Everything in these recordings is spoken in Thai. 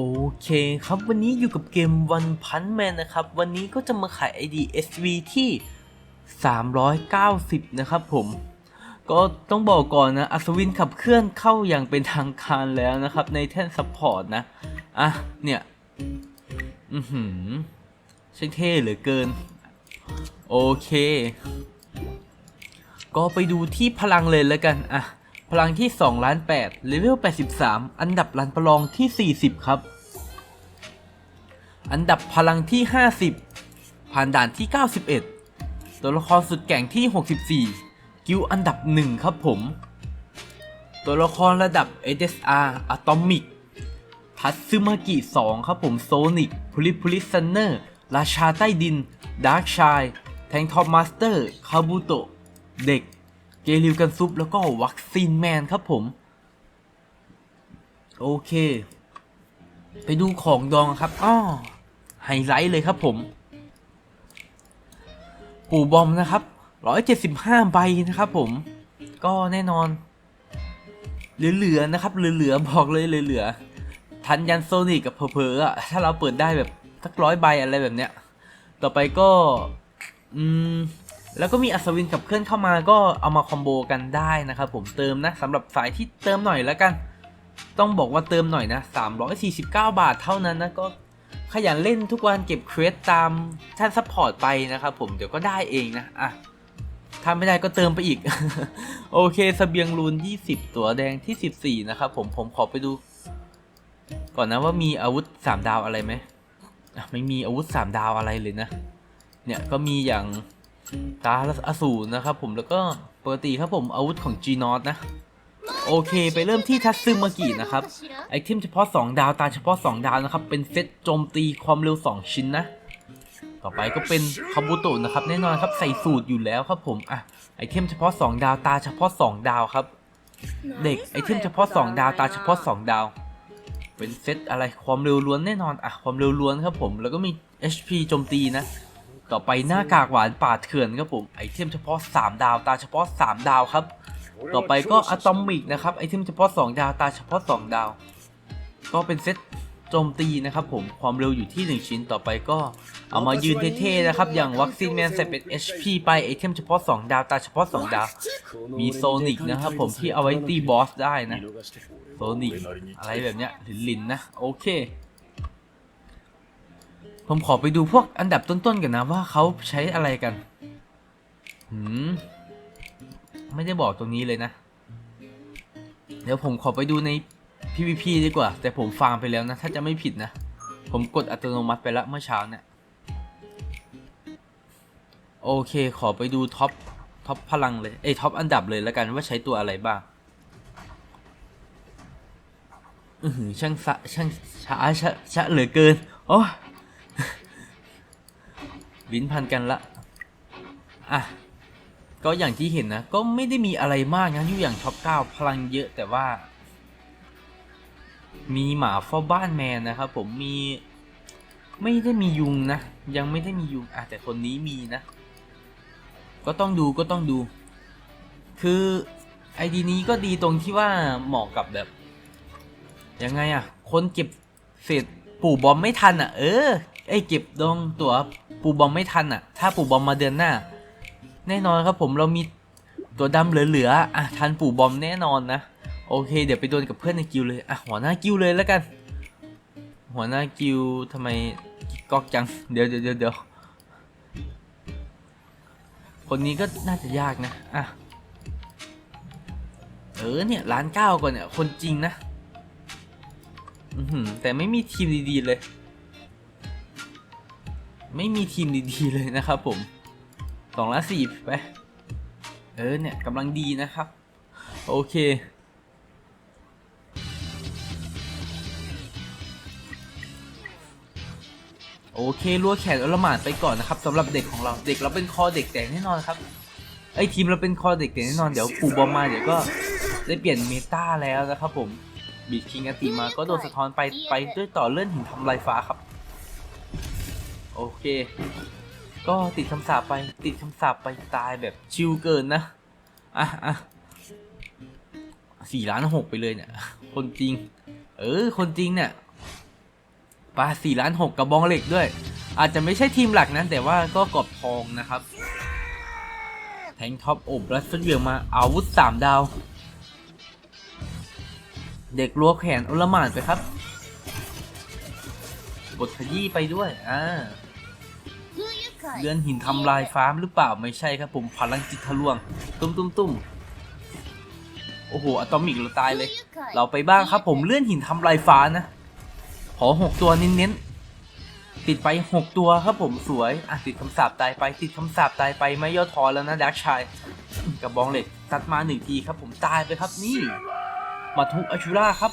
โอเคครับวันนี้อยู่กับเกม One Punch Man นะครับ วันนี้ก็จะมาขาย ID SV ที่ 390 นะครับผม ก็ต้องบอกก่อนนะ อัศวินขับเคลื่อนเข้าอย่างเป็นทางการแล้วนะครับ ในแท่นซัพพอร์ตนะ อะ เนี่ย อือหือใช่เท่เหลือเกิน โอเค ก็ไปดูที่พลังเลยแล้วกัน อะพลังที่2ล้าน8เลเวล 83 อันดับรันประลองที่ 40 ครับ อันดับพลังที่ 50 ผ่านด่านที่ 91 ตัวละครสุดแก่งที่ 64 กิลอันดับ 1 ครับผม ตัวละครระดับ SSR Atomic ทัตซึมากิ 2 ครับผมโซนิกพูลิพูลิซันเนอร์ ราชาใต้ดิน ดาร์กชาย แทงทอปมาสเตอร์ คาบุโตะ เด็ก เกลิวกันซุป แล้วก็วัคซีนแมนครับผม โอเค ไปดูของดองครับ อ้อ ไฮไลท์เลยครับผม ปู่บอมนะครับ 175 ใบนะครับผม ก็แน่นอน เหลือๆนะครับ เหลือๆบอกเลยเหลือๆทันยันโซนิกกับเพอๆอะถ้าเราเปิดได้แบบสักร้อยใบอะไรแบบเนี้ย ต่อไปก็ อืม แล้วก็มีอัศวินกับเคลื่อนเข้ามาก็เอามาคอมโบกันได้นะครับผมเติมนะสำหรับสายที่เติมหน่อยแล้วกัน ต้องบอกว่าเติมหน่อยนะ 349 บาทเท่านั้นนะก็ ขยันเล่นทุกวันเก็บเควสตามท่านซัพพอร์ตไปนะครับผมเดี๋ยวก็ได้เองนะอะถ้าไม่ได้ก็เติมไปอีก โอเคสเสบียงรูน 20 ตัวแดงที่ 14 นะครับผมผมขอไปดู ก่อนนะว่ามีอาวุธ 3 ดาวอะไรไหมไม่มีอาวุธ 3 ดาวอะไรเลยนะ เนี่ยก็มีอย่างตาอสูรนะครับผมแล้วก็ปกติครับผมอาวุธของ G n o t นะ โอเค ไปเริ่มที่ทัตซึมากินะครับ ไอเทมเฉพาะ 2 ดาวตาเฉพาะ 2 ดาวนะครับ เป็นเซตโจมตีความเร็ว 2 ชิ้นนะ ต่อไปก็เป็นคาบุโตะนะครับ แน่นอนครับใส่สูตรอยู่แล้วครับผมอะไอเทมเฉพาะ 2 ดาวตาเฉพาะ 2 ดาวครับ เด็กไอเทมเฉพาะ 2 ดาวตาเฉพาะ 2 ดาว เป็นเซตอะไรความเร็วล้วนแน่นอนอะความเร็วล้วนครับผมแล้วก็มี HP โจมตีนะ ต่อไปหน้ากากหวานป่าเถื่อนครับผมไอเทมเฉพาะ 3 ดาวตาเฉพาะ 3 ดาวครับ ต่อไปก็อะตอมิกนะครับไอเทมเฉพาะ 2 ดาวตาเฉพาะ 2 ดาว ก็เป็นเซตโจมตีนะครับผมความเร็วอยู่ที่ 1 ชิ้นต่อไปก็เอามายืนเท่ๆนะครับ อย่างวัคซีนแมนใส่เป็น HP ไปไอเทมเฉพาะ 2 ดาวตาเฉพาะ 2 ดาว มีโซนิกนะครับผมที่เอาไว้ตีบอสได้นะโซนิกอะไรแบบเนี้ยลินๆนะโอเค ผมขอไปดูพวกอันดับต้นๆกันนะว่าเขาใช้อะไรกัน หืม ไม่ได้บอกตรงนี้เลยนะ เดี๋ยวผมขอไปดูใน PVP ดีกว่า แต่ผมฟาร์มไปแล้วนะ ถ้าจะไม่ผิดนะ ผมกดอัตโนมัติไปแล้วเมื่อเช้าเนี่ย โอเค ขอไปดูท็อปท็อปพลังเลย เอ้ท็อปอันดับเลยแล้วกันว่าใช้ตัวอะไรบ้างอือหือช่างสะช่างช้าชะชะเหลือเกิน โอ้ยลิ้นพันกันละ อะ ก็อย่างที่เห็นนะ ก็ไม่ได้มีอะไรมากนะอยู่อย่างท็อป9พลังเยอะแต่ว่า มีหมาเฝ้าบ้านแมนนะครับผมมีไม่ได้มียุงนะ ยังไม่ได้มียุงอะแต่คนนี้มีนะ ก็ต้องดูก็ต้องดู คือไอดีนี้ก็ดีตรงที่ว่าเหมาะกับแบบ ยังไงอะคนเก็บเศษปู่บอมไม่ทันอะเออไอเก็บดองตัวปู่บอมไม่ทันอะถ้าปู่บอมมาเดือนหน้า แน่นอนครับผมเรามีตัวดำเหลือๆอะทันปู่บอมแน่นอนนะโอเค เดี๋ยวไปโดนกับเพื่อนในกิลเลยอะหัวหน้ากิลเลยแล้วกัน หัวหน้ากิลด์ทำไมก๊อกจังเดี๋ยวเดี๋ยวเดี๋ยวเดี๋ยวคนนี้ก็น่าจะยากนะอะเออเนี่ยร้านเก้าก่อนเนี่ยคนจริงนะอือหือแต่ไม่มีทีมดีๆเลย ไม่มีทีมดีๆเลยนะครับผม สองละสี่ไป เออเนี่ยกำลังดีนะครับ โอเค โอเครัวแขนอลหมานไปก่อนนะครับสำหรับเด็กของเราเด็กเราเป็นคอเด็กแตกแน่นอนครับไอทีมเราเป็นคอเด็กแตกแน่นอนเดี๋ยวปู่บอมมาเดี๋ยวก็ได้เปลี่ยนเมตาแล้วนะครับผมบีคิงอติมาก็โดนสะท้อนไปไปด้วยต่อเลื่อนหินทำลายฟ้าครับ โอเค ก็ติดคำสาปไปติดคำสาปไปตายแบบชิลเกินนะ อะอะสี่ล้านหกไปเลยเนี่ย คนจริง เออ คนจริงเนี่ยปลาสี่ล้านหกกระบองเหล็กด้วย อาจจะไม่ใช่ทีมหลักนะแต่ว่าก็กรอบทองนะครับ แทงท็อปอบรัสเซียมาอาวุธสามดาว เด็กลัวแขนอุลมานไปครับกดขยี้ไปด้วย อ่า เลื่อนหินทำลายฟ้าหรือเปล่าไม่ใช่ครับผมพลังจิตทะลวง ตุ้มตุ้มตุ้มโอ้โหอะตอมิกเราตายเลย เราไปบ้างครับผมเลื่อนหินทำลายฟ้านะ ขอหกตัวเน้นๆติดไปหกตัวครับผมสวยอะติดคำสาปตายไป ติดคำสาปตายไปไม่ย่อท้อแล้วนะดักชายกระบองเหล็กตัดมาหนึ่งทีครับผมตายไปครับนี่มาทุกอาชูราครับ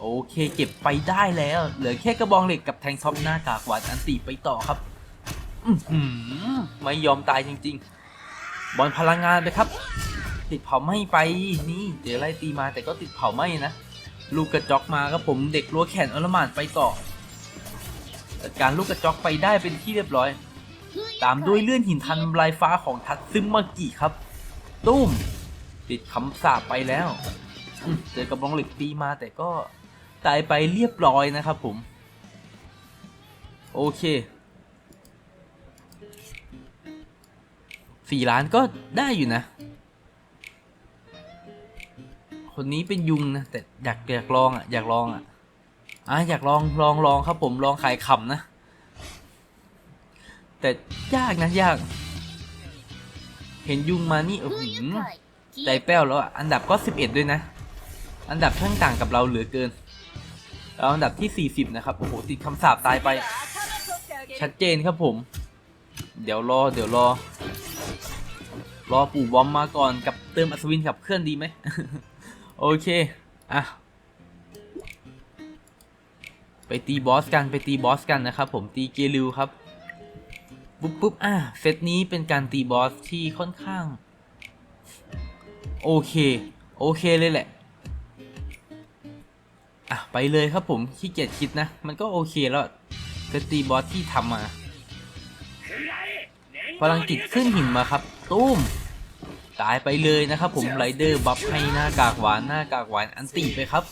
โอเคเก็บไปได้แล้ว เหลือแค่กระบองเหล็กกับแทงท็อปหน้ากากหวานอันตีไปต่อครับ อื้อหือไม่ยอมตายจริง ๆ บอลพลังงานไปครับ ติดเผาไหม้ไปนี่เดี๋ยวไล่ตีมาแต่ก็ติดเผาไหม้นะลูกกระจอกมาครับผมเด็กรั้วแขนอลมานไปต่อจัดการลูกกระจอกไปได้เป็นที่เรียบร้อย ตามด้วยเลื่อนหินทันลายฟ้าของทัตซึมากิครับ ตุ้ม ติดคำสาปไปแล้วเจอกระบองเหล็กตีมาแต่ก็ตายไปเรียบร้อยนะครับผม โอเค สี่ล้านก็ได้อยู่นะ คนนี้เป็นยุงนะ แต่อยากอยากลองอะ อยากลองอะอะอยากลองลองลองครับผมลองขายขำนะ แต่ยากนะยาก เห็นยุงมานี่โอ้โหใจแป้วแล้วอะ อันดับก็สิบเอ็ดด้วยนะ อันดับช่างต่างกับเราเหลือเกินเราอันดับที่สี่สิบนะครับ โอ้โห ติดคำสาปตายไป ชัดเจนครับผม เดี๋ยวรอ เดี๋ยวรอ รอปู่บอมมาก่อนกับเติมอัศวินขับเคลื่อนดีไหม โอเค อะ ไปตีบอสกันไปตีบอสกันนะครับผมตีเกลิวครับ ปุ๊บปุ๊บอะเซตนี้เป็นการตีบอสที่ค่อนข้าง โอเค โอเคเลยแหละ อะ ไปเลยครับผมขี้เกียจคิดนะ มันก็โอเคแล้วเซตตีบอสที่ทำมา พลังจิตขึ้นหินมาครับตุ้มตายไปเลยนะครับผมไรเดอร์บัฟให้หน้ากากหวานหน้ากากหวานอันตีไปครับ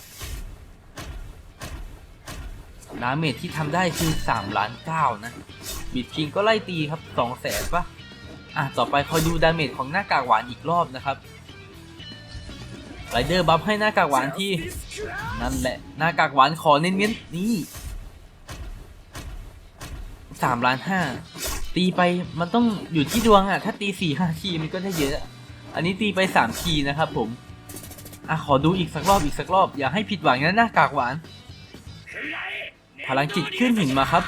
ดาเมจที่ทำได้คือ3ล้าน9นะบิดคิงก็ไล่ตีครับ2แสนปะอะต่อไปคอยดูดาเมจของหน้ากากหวานอีกรอบนะครับไรเดอร์บัฟให้หน้ากากหวานที่นั่นแหละหน้ากากหวานขอเน้นๆนี่สามล้านห้า ตีไปมันต้องอยู่ที่ดวงอะถ้าตีสี่ห้าทีมันก็ได้เยอะ อันนี้ตีไปสามทีนะครับผม อะขอดูอีกสักรอบอีกสักรอบ อย่าให้ผิดหวังนะหน้ากากหวาน พลังจิตขึ้นหินมาครับ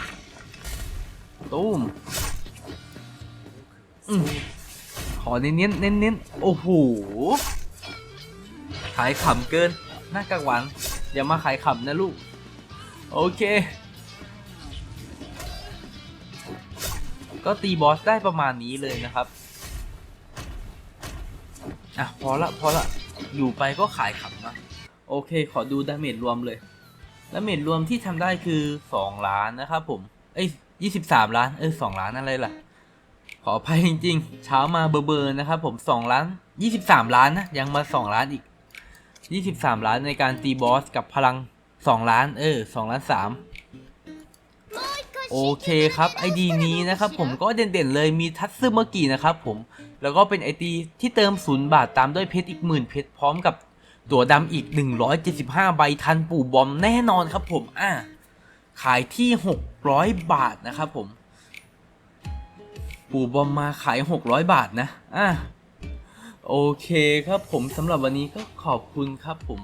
ตุ้มอืมขอเน้นเน้นเน้นเน้นโอ้โห ขายขำเกิน หน้ากากหวาน อย่ามาขายขำนะลูก โอเค ก็ตีบอสได้ประมาณนี้เลยนะครับอะพอละพอละอยู่ไปก็ขายขำนะโอเค ขอดูดาเมจรวมเลยดาเมจรวมที่ทำได้คือ 2 ล้านนะครับผมเอ้ย23 ล้านเออ2ล้านอะไรล่ะ ขออภัยจริงๆ เช้ามาเบอร์เบอร์นะครับผม 2 ล้าน 23 ล้านนะ ยังมา 2 ล้านอีก 23 ล้านในการตีบอสกับพลัง 2 ล้าน เออ2ล้าน 3 โอเคครับไอดีนี้นะครับผมก็เด่นๆเลยมีทัตซึมากินะครับผม แล้วก็เป็นไอดีที่เติมศูนย์บาทตามด้วยเพชรอีกหมื่นเพชรพร้อมกับตัวดำอีก 175 ใบทันปู่บอมแน่นอนครับผมอะขายที่ 600 บาทนะครับผม ปู่บอมมาขาย 600 บาทนะอะโอเคครับผมสำหรับวันนี้ก็ขอบคุณครับผม